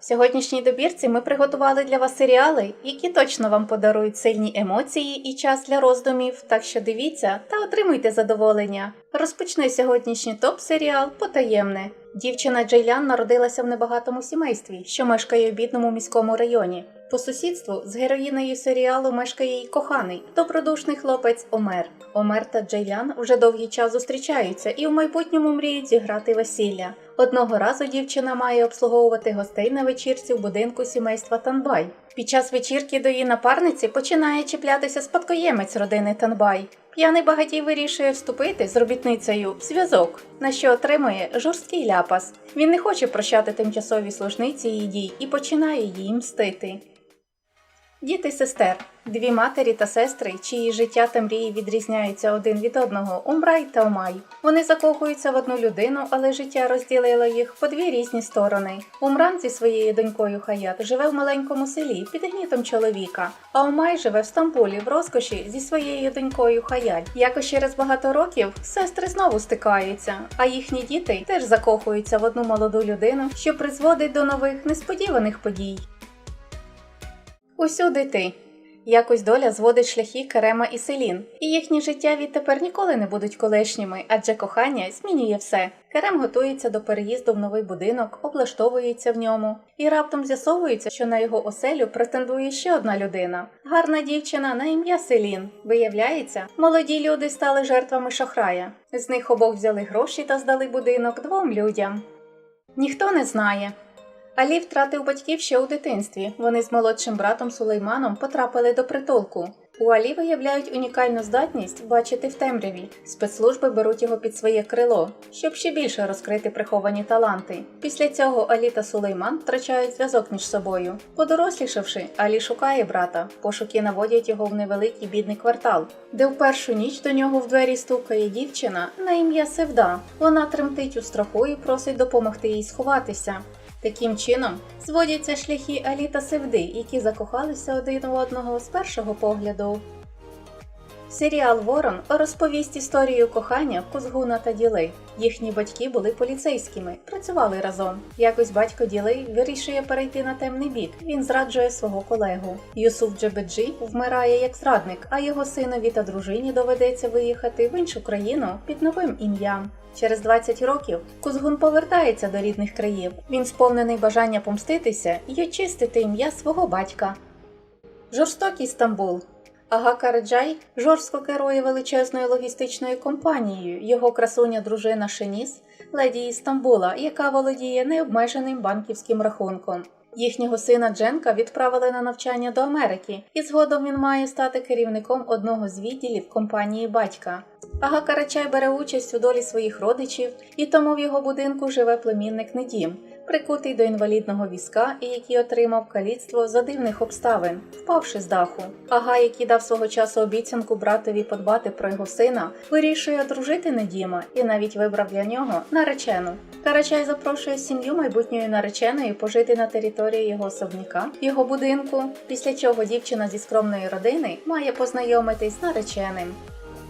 В сьогоднішній добірці ми приготували для вас серіали, які точно вам подарують сильні емоції і час для роздумів, так що дивіться та отримуйте задоволення. Розпочне сьогоднішній топ-серіал Потаємне. Дівчина Джейлян народилася в небагатому сімействі, що мешкає у бідному міському районі. По сусідству з героїнею серіалу мешкає її коханий, добродушний хлопець Омер. Омер та Джейлян вже довгий час зустрічаються і в майбутньому мріють зіграти весілля. Одного разу дівчина має обслуговувати гостей на вечірці в будинку сімейства Танбай. Під час вечірки до її напарниці починає чіплятися спадкоємець родини Танбай. П'яний багатій вирішує вступити з робітницею в зв'язок, на що отримує жорсткий ляпас. Він не хоче прощати тимчасові служниці її дій і починає її мстити. Діти сестер, дві матері та сестри, чиї життя та мрії відрізняються один від одного Умрай та Омай. Вони закохуються в одну людину, але життя розділило їх по дві різні сторони. Умран зі своєю донькою Хаят живе в маленькому селі під гнітом чоловіка, а Омай живе в Стамбулі в розкоші зі своєю донькою Хаяль. Якось через багато років сестри знову стикаються, а їхні діти теж закохуються в одну молоду людину, що призводить до нових несподіваних подій. Усюди ти. Якось доля зводить шляхи Керема і Селін, і їхні життя відтепер ніколи не будуть колишніми, адже кохання змінює все. Керем готується до переїзду в новий будинок, облаштовується в ньому, і раптом з'ясовується, що на його оселю претендує ще одна людина гарна дівчина на ім'я Селін. Виявляється, молоді люди стали жертвами шахрая. З них обох взяли гроші та здали будинок двом людям. Ніхто не знає, Алі втратив батьків ще у дитинстві. Вони з молодшим братом Сулейманом потрапили до притулку. У Алі виявляють унікальну здатність бачити в темряві. Спецслужби беруть його під своє крило, щоб ще більше розкрити приховані таланти. Після цього Алі та Сулейман втрачають зв'язок між собою. Подорослішавши, Алі шукає брата. Пошуки наводять його в невеликий бідний квартал, де в першу ніч до нього в двері стукає дівчина на ім'я Севда. Вона тремтить у страху і просить допомогти їй сховатися. Таким чином зводяться шляхи Алі та Севди, які закохалися один у одного з першого погляду. Серіал Ворон розповість історію кохання Кузгуна та Діли. Їхні батьки були поліцейськими, працювали разом. Якось батько Діли вирішує перейти на темний бік. Він зраджує свого колегу. Юсуф Джебеджі вмирає як зрадник, а його синові та дружині доведеться виїхати в іншу країну під новим ім'ям. Через 20 років Кузгун повертається до рідних країв. Він сповнений бажання помститися і очистити ім'я свого батька. Жорстокий Стамбул. Ага Караджай жорстко керує величезною логістичною компанією. Його красуня дружина Шеніс, леді із Стамбула, яка володіє необмеженим банківським рахунком. Їхнього сина Дженка відправили на навчання до Америки, і згодом він має стати керівником одного з відділів компанії батька. Ага Карачай бере участь у долі своїх родичів, і тому в його будинку живе племінник Недім, прикутий до інвалідного візка і який отримав каліцтво за дивних обставин, впавши з даху. Ага, який дав свого часу обіцянку братові подбати про його сина, вирішує одружити Недіма і навіть вибрав для нього наречену. Карачай запрошує сім'ю майбутньої нареченої пожити на території його особняка, його будинку, після чого дівчина зі скромної родини має познайомитись з нареченим.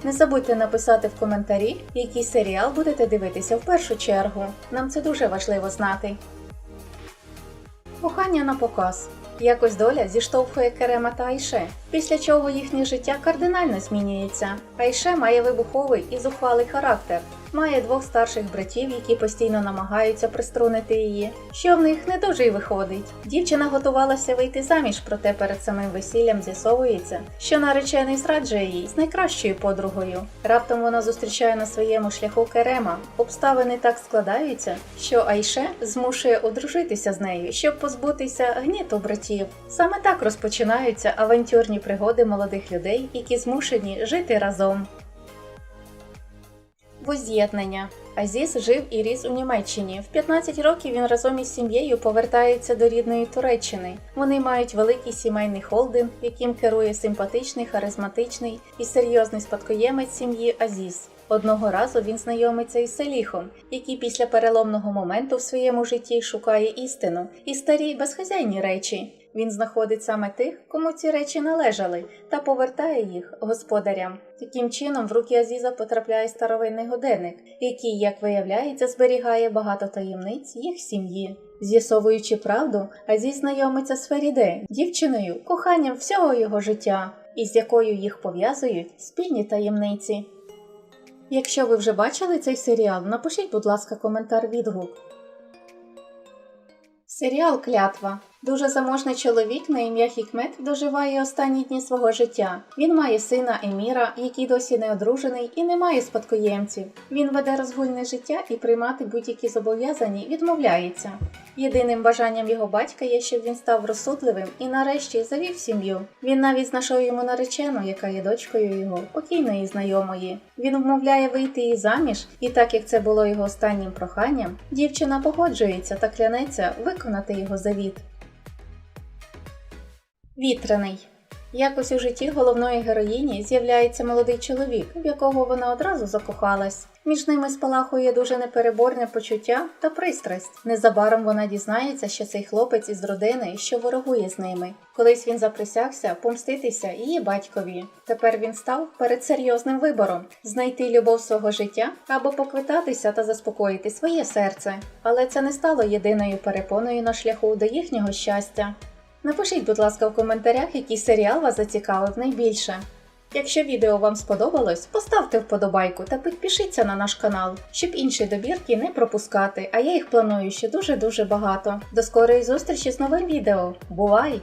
Не забудьте написати в коментарі, який серіал будете дивитися в першу чергу. Нам це дуже важливо знати. Кохання на показ. Якось доля зіштовхує Керема та Айше, після чого їхнє життя кардинально змінюється. Айше має вибуховий і зухвалий характер, має двох старших братів, які постійно намагаються приструнити її, що в них не дуже й виходить. Дівчина готувалася вийти заміж, проте перед самим весіллям з'ясовується, що наречений зраджує їй з найкращою подругою. Раптом вона зустрічає на своєму шляху Керема. Обставини так складаються, що Айше змушує одружитися з нею, щоб позбутися гніту братів. Саме так розпочинаються авантюрні пригоди молодих людей, які змушені жити разом. Воз'єднання. Азіз жив і ріс у Німеччині. В 15 років він разом із сім'єю повертається до рідної Туреччини. Вони мають великий сімейний холдинг, яким керує симпатичний, харизматичний і серйозний спадкоємець сім'ї Азіз. Одного разу він знайомиться із Селіхом, який після переломного моменту в своєму житті шукає істину і старі безхазяйні речі. Він знаходить саме тих, кому ці речі належали, та повертає їх господарям. Таким чином, в руки Азіза потрапляє старовинний годинник, який, як виявляється, зберігає багато таємниць їх сім'ї. З'ясовуючи правду, Азіз знайомиться з Феріде, дівчиною, коханням всього його життя, із якою їх пов'язують спільні таємниці. Якщо ви вже бачили цей серіал, напишіть, будь ласка, коментар відгук. Серіал Клятва. Дуже заможний чоловік на ім'я Хікмет доживає останні дні свого життя. Він має сина Еміра, який досі не одружений і не має спадкоємців. Він веде розгульне життя і приймати будь-які зобов'язані відмовляється. Єдиним бажанням його батька є, щоб він став розсудливим і нарешті завів сім'ю. Він навіть знайшов йому наречену, яка є дочкою його покійної знайомої. Він вмовляє вийти її заміж, і так як це було його останнім проханням, дівчина погоджується та клянеться виконати його завіт. Вітряний. Якось у житті головної героїні з'являється молодий чоловік, в якого вона одразу закохалась. Між ними спалахує дуже непереборне почуття та пристрасть. Незабаром вона дізнається, що цей хлопець із родини, що ворогує з ними. Колись він заприсягся помститися її батькові. Тепер він став перед серйозним вибором знайти любов свого життя або поквитатися та заспокоїти своє серце. Але це не стало єдиною перепоною на шляху до їхнього щастя. Напишіть, будь ласка, в коментарях, який серіал вас зацікавив найбільше. Якщо відео вам сподобалось, поставте вподобайку та підпишіться на наш канал, щоб інші добірки не пропускати, а я їх планую ще дуже-дуже багато. До скорої зустрічі з новим відео. Бувай!